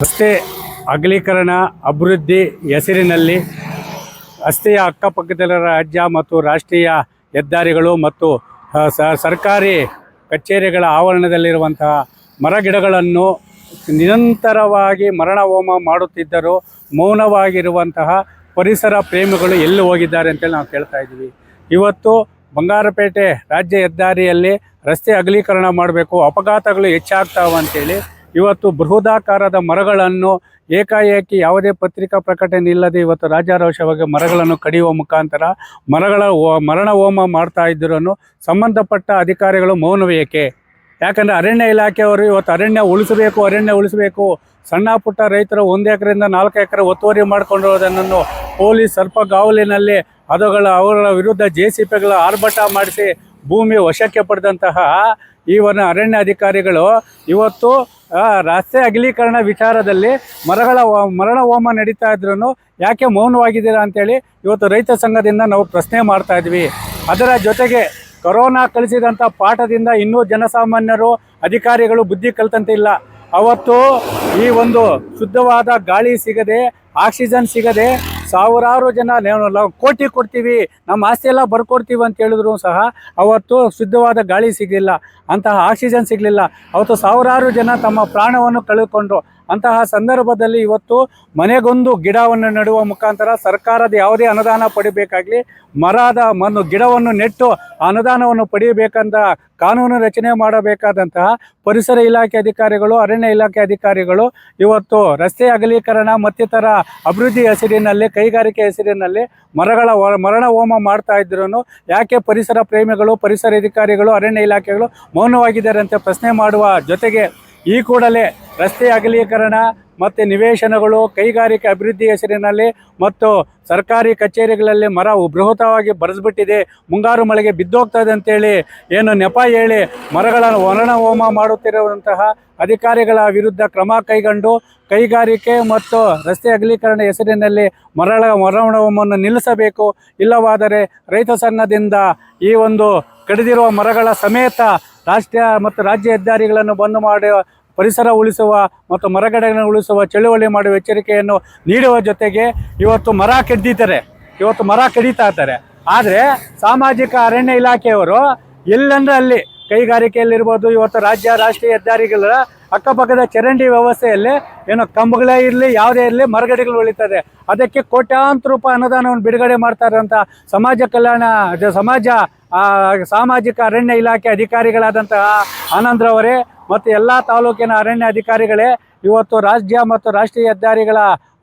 ರಸ್ತೆ ಅಗಲೀಕರಣ, ಅಭಿವೃದ್ಧಿ ಹೆಸರಿನಲ್ಲಿ ರಸ್ತೆಯ ಅಕ್ಕಪಕ್ಕದಲ್ಲಿರುವ ರಾಜ್ಯ ಮತ್ತು ರಾಷ್ಟ್ರೀಯ ಹೆದ್ದಾರಿಗಳು ಮತ್ತು ಸರ್ಕಾರಿ ಕಚೇರಿಗಳ ಆವರಣದಲ್ಲಿರುವಂತಹ ಮರಗಿಡಗಳನ್ನು ನಿರಂತರವಾಗಿ ಮರಣ ಹೋಮ ಮಾಡುತ್ತಿದ್ದರೂ ಮೌನವಾಗಿರುವಂತಹ ಪರಿಸರ ಪ್ರೇಮಿಗಳು ಎಲ್ಲಿ ಹೋಗಿದ್ದಾರೆ ಅಂತೇಳಿ ನಾವು ಕೇಳ್ತಾ ಇದ್ದೀವಿ. ಇವತ್ತು ಬಂಗಾರಪೇಟೆ ರಾಜ್ಯ ಹೆದ್ದಾರಿಯಲ್ಲಿ ರಸ್ತೆ ಅಗಲೀಕರಣ ಮಾಡಬೇಕು, ಅಪಘಾತಗಳು ಹೆಚ್ಚಾಗ್ತಾವ ಅಂತೇಳಿ ಇವತ್ತು ಬೃಹದಾಕಾರದ ಮರಗಳನ್ನು ಏಕಾಏಕಿ ಯಾವುದೇ ಪತ್ರಿಕಾ ಪ್ರಕಟಣೆ ಇಲ್ಲದೆ ಇವತ್ತು ರಾಜ್ಯಾರೋಷವಾಗಿ ಮರಗಳನ್ನು ಕಡಿಯುವ ಮುಖಾಂತರ ಮರಗಳ ಮರಣ ಹೋಮ ಮಾಡ್ತಾ ಇದ್ದರೂ ಸಂಬಂಧಪಟ್ಟ ಅಧಿಕಾರಿಗಳು ಮೌನವೇಕೆ ಯಾಕಂದರೆ ಅರಣ್ಯ ಇಲಾಖೆಯವರು ಇವತ್ತು ಅರಣ್ಯ ಉಳಿಸಬೇಕು ಅರಣ್ಯ ಉಳಿಸಬೇಕು. ಸಣ್ಣ ಪುಟ್ಟ ರೈತರು ಒಂದು ಎಕರೆಯಿಂದ ನಾಲ್ಕು ಎಕರೆ ಒತ್ತುವರಿ ಮಾಡಿಕೊಂಡಿರೋದನ್ನು ಪೊಲೀಸ್ ಸರ್ಪಗಾವಲಿನಲ್ಲಿ ಅದುಗಳ, ಅವರ ವಿರುದ್ಧ ಜೆ ಸಿ ಪಿಗಳ ಆರ್ಭಟ ಮಾಡಿಸಿ ಭೂಮಿ ವಶಕ್ಕೆ ಪಡೆದಂತಹ ಈ ಒಂದು ಅರಣ್ಯ ಅಧಿಕಾರಿಗಳು ಇವತ್ತು ರಸ್ತೆ ಅಗಲೀಕರಣ ವಿಚಾರದಲ್ಲಿ ಮರಗಳ ಮರಣ ಹೋಮ ನಡೀತಾ ಇದ್ರೂ ಯಾಕೆ ಮೌನವಾಗಿದ್ದೀರಾ ಅಂತೇಳಿ ಇವತ್ತು ರೈತ ಸಂಘದಿಂದ ನಾವು ಪ್ರಶ್ನೆ ಮಾಡ್ತಾ ಇದ್ವಿ. ಅದರ ಜೊತೆಗೆ ಕೊರೋನಾ ಕಲಿಸಿದಂಥ ಪಾಠದಿಂದ ಇನ್ನೂ ಜನಸಾಮಾನ್ಯರು, ಅಧಿಕಾರಿಗಳು ಬುದ್ಧಿ ಕಲ್ತಂತೆ ಇಲ್ಲ. ಅವತ್ತು ಈ ಒಂದು ಶುದ್ಧವಾದ ಗಾಳಿ ಸಿಗದೆ, ಆಕ್ಸಿಜನ್ ಸಿಗದೆ ಸಾವಿರಾರು ಜನ ನಾವು ಕೋಟಿ ಕೊಡ್ತೀವಿ, ನಮ್ಮ ಆಸ್ತಿ ಎಲ್ಲ ಬರ್ಕೊಡ್ತೀವಿ ಅಂತ ಹೇಳಿದ್ರು ಸಹ ಅವತ್ತು ಶುದ್ಧವಾದ ಗಾಳಿ ಸಿಗಲಿಲ್ಲ, ಅಂತಹ ಆಕ್ಸಿಜನ್ ಸಿಗಲಿಲ್ಲ. ಅವತ್ತು ಸಾವಿರಾರು ಜನ ತಮ್ಮ ಪ್ರಾಣವನ್ನು ಕಳೆದುಕೊಂಡ್ರು. ಅಂತಹ ಸಂದರ್ಭದಲ್ಲಿ ಇವತ್ತು ಮನೆಗೊಂದು ಗಿಡವನ್ನು ನೆಡುವ ಮುಖಾಂತರ ಸರ್ಕಾರದ ಯಾವುದೇ ಅನುದಾನ ಪಡಿಬೇಕಾಗಲಿ, ಮರದ ಮಣ್ಣು, ಗಿಡವನ್ನು ನೆಟ್ಟು ಅನುದಾನವನ್ನು ಪಡೆಯಬೇಕಂತ ಕಾನೂನು ರಚನೆ ಮಾಡಬೇಕಾದಂತಹ ಪರಿಸರ ಇಲಾಖೆ ಅಧಿಕಾರಿಗಳು, ಅರಣ್ಯ ಇಲಾಖೆ ಅಧಿಕಾರಿಗಳು ಇವತ್ತು ರಸ್ತೆ ಅಗಲೀಕರಣ ಮತ್ತಿತರ ಅಭಿವೃದ್ಧಿ ಹೆಸರಿನಲ್ಲಿ, ಕೈಗಾರಿಕೆ ಹೆಸರಿನಲ್ಲಿ ಮರಗಳ ಮರಣ ಹೋಮ ಮಾಡ್ತಾ ಇದ್ರು ಯಾಕೆ ಪರಿಸರ ಪ್ರೇಮಿಗಳು, ಪರಿಸರ ಅಧಿಕಾರಿಗಳು, ಅರಣ್ಯ ಇಲಾಖೆಗಳು ಮೌನವಾಗಿದ್ದಾರೆ ಅಂತ ಪ್ರಶ್ನೆ ಮಾಡುವ ಜೊತೆಗೆ ಈ ಕೂಡಲೇ ರಸ್ತೆ ಅಗಲೀಕರಣ ಮತ್ತು ನಿವೇಶನಗಳು, ಕೈಗಾರಿಕೆ ಅಭಿವೃದ್ಧಿ ಹೆಸರಿನಲ್ಲಿ ಮತ್ತು ಸರ್ಕಾರಿ ಕಚೇರಿಗಳಲ್ಲಿ ಮರ ಬೃಹತವಾಗಿ ಬರೆಸ್ಬಿಟ್ಟಿದೆ ಮುಂಗಾರು ಮಳೆಗೆ ಬಿದ್ದೋಗ್ತದೆ ಅಂತೇಳಿ ಏನು ನೆಪ ಹೇಳಿ ಮರಗಳನ್ನು ವರ್ಣ ಹೋಮ ಮಾಡುತ್ತಿರುವಂತಹ ಅಧಿಕಾರಿಗಳ ವಿರುದ್ಧ ಕ್ರಮ ಕೈಗೊಂಡು ಕೈಗಾರಿಕೆ ಮತ್ತು ರಸ್ತೆ ಅಗಲೀಕರಣ ಹೆಸರಿನಲ್ಲಿ ಮರಳ ಮರಣವನ್ನು ನಿಲ್ಲಿಸಬೇಕು. ಇಲ್ಲವಾದರೆ ರೈತ ಸಂಘದಿಂದ ಈ ಒಂದು ಕಡಿದಿರುವ ಮರಗಳ ಸಮೇತ ರಾಷ್ಟ್ರೀಯ ಮತ್ತು ರಾಜ್ಯ ಹೆದ್ದಾರಿಗಳನ್ನು ಬಂದ್ ಮಾಡಿ ಪರಿಸರ ಉಳಿಸುವ ಮತ್ತು ಮರಗಿಡಗಳನ್ನು ಉಳಿಸುವ, ಚಳುವಳಿ ಮಾಡುವ ಎಚ್ಚರಿಕೆಯನ್ನು ನೀಡುವ ಜೊತೆಗೆ ಇವತ್ತು ಮರ ಕೆಡ್ದಿದ್ದಾರೆ. ಇವತ್ತು ಮರ ಕಡಿತಾ ಇದ್ದಾರೆ. ಆದರೆ ಸಾಮಾಜಿಕ ಅರಣ್ಯ ಇಲಾಖೆಯವರು ಎಲ್ಲಂದ್ರೆ ಅಲ್ಲಿ ಕೈಗಾರಿಕೆಯಲ್ಲಿರ್ಬೋದು, ಇವತ್ತು ರಾಜ್ಯ ರಾಷ್ಟ್ರೀಯ ಹೆದ್ದಾರಿಗಳ ಅಕ್ಕಪಕ್ಕದ ಚರಂಡಿ ವ್ಯವಸ್ಥೆಯಲ್ಲಿ ಏನು ಕಂಬಗಳೇ ಇರಲಿ, ಯಾವುದೇ ಇರಲಿ ಮರಗಡೆಗಳು ಉಳಿತದೆ. ಅದಕ್ಕೆ ಕೋಟ್ಯಾಂತರ ರೂಪಾಯಿ ಅನುದಾನವನ್ನು ಬಿಡುಗಡೆ ಮಾಡ್ತಾರೆ ಅಂತ ಸಮಾಜ ಕಲ್ಯಾಣ, ಸಮಾಜ ಸಾಮಾಜಿಕ ಅರಣ್ಯ ಇಲಾಖೆ ಅಧಿಕಾರಿಗಳಾದಂತಹ ಆನಂದ್ರವರೇ ಮತ್ತು ಎಲ್ಲ ತಾಲೂಕಿನ ಅರಣ್ಯ ಅಧಿಕಾರಿಗಳೇ ಇವತ್ತು ರಾಜ್ಯ ಮತ್ತು ರಾಷ್ಟ್ರೀಯ ಹೆದ್ದಾರಿಗಳ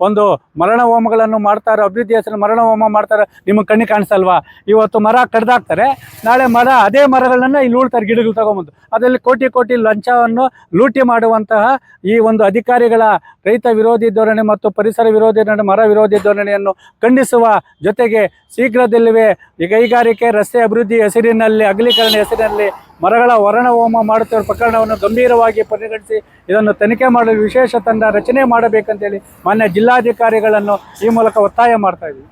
ಒಂದು ಮರಣ ಹೋಮಗಳನ್ನು ಮಾಡ್ತಾರೆ, ಅಭಿವೃದ್ಧಿ ಹೆಸರು ಮರಣ ಹೋಮ ಮಾಡ್ತಾರೆ. ನಿಮಗೆ ಕಣ್ಣಿ ಕಾಣಿಸಲ್ವಾ? ಇವತ್ತು ಮರ ಕಡ್ದಾಕ್ತಾರೆ. ನಾಳೆ ಮರ, ಅದೇ ಮರಗಳನ್ನು ಇಲ್ಲಿ ಉಳ್ತಾರೆ ಗಿಡಗಳು ತಗೊಂಬಂದು. ಅದರಲ್ಲಿ ಕೋಟಿ ಕೋಟಿ ಲಂಚವನ್ನು ಲೂಟಿ ಮಾಡುವಂತಹ ಈ ಒಂದು ಅಧಿಕಾರಿಗಳ ರೈತ ವಿರೋಧಿ ಧೋರಣೆ ಮತ್ತು ಪರಿಸರ ವಿರೋಧಿ ಧೋರಣೆ, ಮರ ವಿರೋಧಿ ಧೋರಣೆಯನ್ನು ಖಂಡಿಸುವ ಜೊತೆಗೆ ಶೀಘ್ರದಲ್ಲಿವೆ ಈ ಕೈಗಾರಿಕೆ, ರಸ್ತೆ ಅಭಿವೃದ್ಧಿ ಹೆಸರಿನಲ್ಲಿ, ಅಗಲೀಕರಣ ಹೆಸರಿನಲ್ಲಿ ಮರಗಳ ವರ್ಣ ಹೋಮ ಮಾಡುತ್ತಿರುವ ಪ್ರಕರಣವನ್ನು ಗಂಭೀರವಾಗಿ ಪರಿಗಣಿಸಿ ಇದನ್ನು ತನಿಖೆ ಮಾಡಲು ವಿಶೇಷ ತಂಡ ರಚನೆ ಮಾಡಬೇಕಂತೇಳಿ ಮಾನ್ಯ ಜಿಲ್ಲಾಧಿಕಾರಿಗಳನ್ನು ಈ ಮೂಲಕ ಒತ್ತಾಯ ಮಾಡ್ತಾ ಇದ್ದೀವಿ.